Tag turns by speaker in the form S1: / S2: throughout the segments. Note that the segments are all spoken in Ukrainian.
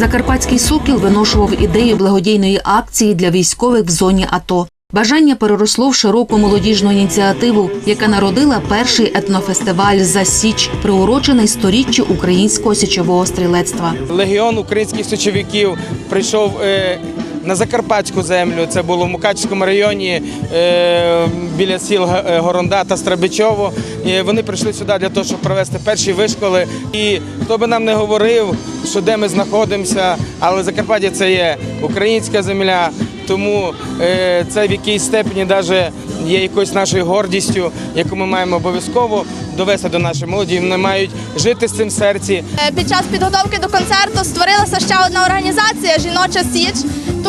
S1: Закарпатський сокіл виношував ідею благодійної акції для військових в зоні АТО. Бажання переросло в широку молодіжну ініціативу, яка народила перший етнофестиваль за Січ, приурочений сторіччю українського січового стрілецтва.
S2: Легіон українських січовиків прийшов е, на Закарпатську землю. Це було в Мукачівському районі е, біля сіл е, Горонда та Страбичово. Вони прийшли сюди для того, щоб провести перші вишколи. І хто би нам не говорив, що де ми знаходимося, але Закарпаття це є українська земля. Тому е, це в якійсь степені даже є якоюсь нашою гордістю, яку ми маємо обов'язково довести до нашої молоді. Вони мають жити з цим серці.
S3: Під час підготовки до концерту створилася ще одна організація Жіноча Січ,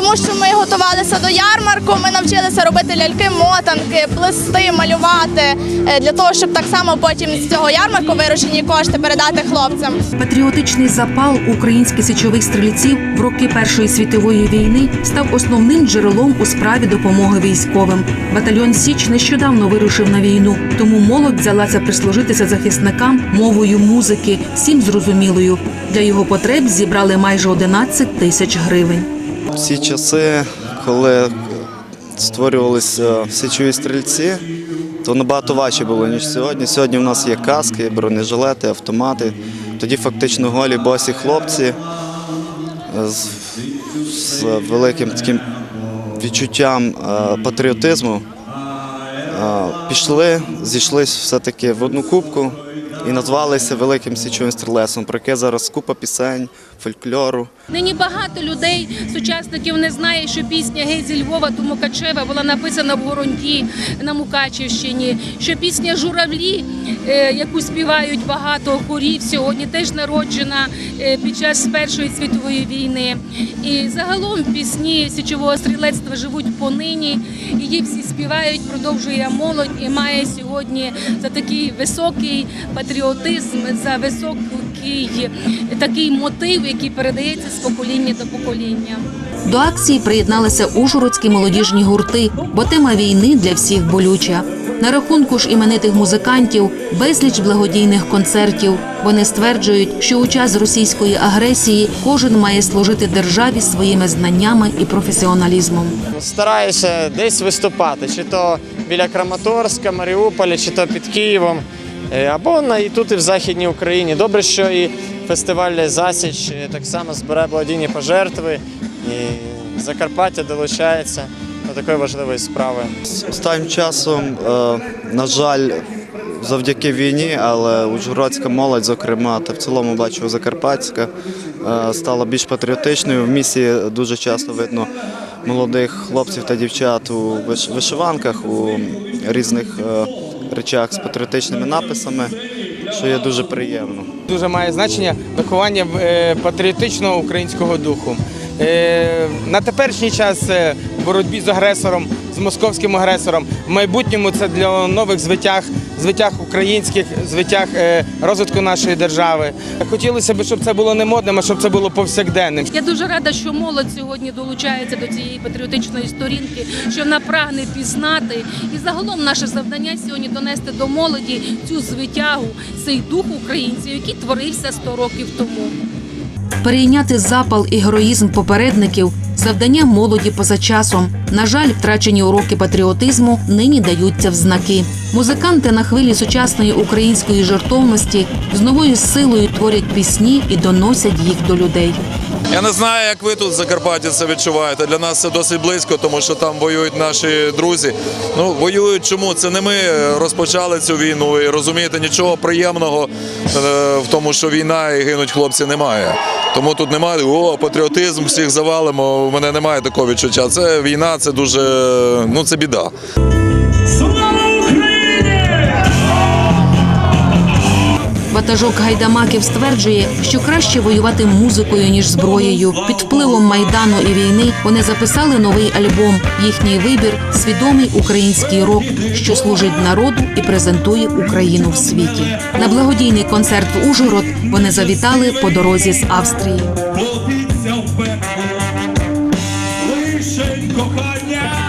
S3: тому що ми готувалися до ярмарку. Ми навчилися робити ляльки, мотанки, плести, малювати е, для того, щоб так само потім з цього ярмарку виручені кошти передати хлопцям.
S1: Патріотичний запал українських січових стрільців в роки Першої світової війни став основним джерелом у справі допомоги військовим. Батальйон Січ нещодавно вирушив на війну, тому молодь взялася прислужитися захисникам мовою музики, всім зрозумілою. Для його потреб зібрали майже 11 тисяч гривень.
S4: Всі часи, коли створювалися січові стрільці, то набагато важче було, ніж сьогодні. Сьогодні в нас є каски, бронежилети, автомати. Тоді фактично голі босі хлопці з, з великим таким відчуттям е, патріотизму е, пішли, зійшлися все-таки в одну кубку і назвалися великим січовим стрілецтвом, про яке зараз купа пісень, фольклору.
S5: Нині багато людей, сучасників не знає, що пісня «Гей зі Львова до Мукачева була написана в Горонді на Мукачівщині. Що пісня Журавлі, е, яку співають багато хорів, сьогодні теж народжена е, під час Першої світової війни. І загалом пісні січового стрілецтва живуть понині. Її всі співають, продовжує молодь і має сьогодні за такий високий патріотизм, за високий такий мотив, який передається з покоління до покоління.
S1: До акції приєдналися ужгородські молодіжні гурти, бо тема війни для всіх болюча. На рахунку ж іменитих музикантів безліч благодійних концертів. Вони стверджують, що у час російської агресії кожен має служити державі своїми знаннями і професіоналізмом.
S6: стараюся десь виступати, чи то біля Краматорська, Маріуполя, чи то під Києвом, або на і тут, і в Західній Україні. Добре, що і фестиваль Засіч е, так само збирає благодійні пожертви, і Закарпаття долучається до такої важливої справи.
S4: Останнім часом, е, на жаль, завдяки війні, але ужгородська молодь, зокрема, та в цілому бачу Закарпатська, е, стала більш патріотичною. В місті дуже часто видно молодих хлопців та дівчат у виш- вишиванках, у різних е, речах з патріотичними написами, що є дуже приємно.
S2: Дуже має значення виховання е, патріотичного українського духу. Е, На теперішній час е, боротьбі з агресором, з московським агресором, в майбутньому це для нових звитяг, звитяг українських, звитяг е, розвитку нашої держави. Хотілося б, щоб це було не модним, а щоб це було повсякденним.
S5: Я дуже рада, що молодь сьогодні долучається до цієї патріотичної сторінки, що вона прагне пізнати. І загалом наше завдання сьогодні донести до молоді цю звитягу, цей дух українців, який творився 100 років тому.
S1: Перейняти запал і героїзм попередників завдання молоді поза часом. На жаль, втрачені уроки патріотизму нині даються в знаки. Музиканти на хвилі сучасної української жертовності з новою силою творять пісні і доносять їх до людей.
S7: Я не знаю, як ви тут в Закарпатті це відчуваєте. Для нас це досить близько, тому що там воюють наші друзі. Ну воюють чому? Це не ми розпочали цю війну. І розумієте, нічого приємного е, в тому, що війна і гинуть хлопці, немає. Тому тут немає о, патріотизм, всіх завалимо. У мене немає такого відчуття. Це війна, це дуже ну це біда.
S1: ватажок гайдамаків стверджує, що краще воювати музикою ніж зброєю. Під впливом майдану і війни вони записали новий альбом. Їхній вибір свідомий український рок, що служить народу і презентує Україну в світі. На благодійний концерт в Ужгород вони завітали по дорозі з Австрії. Лише кохання.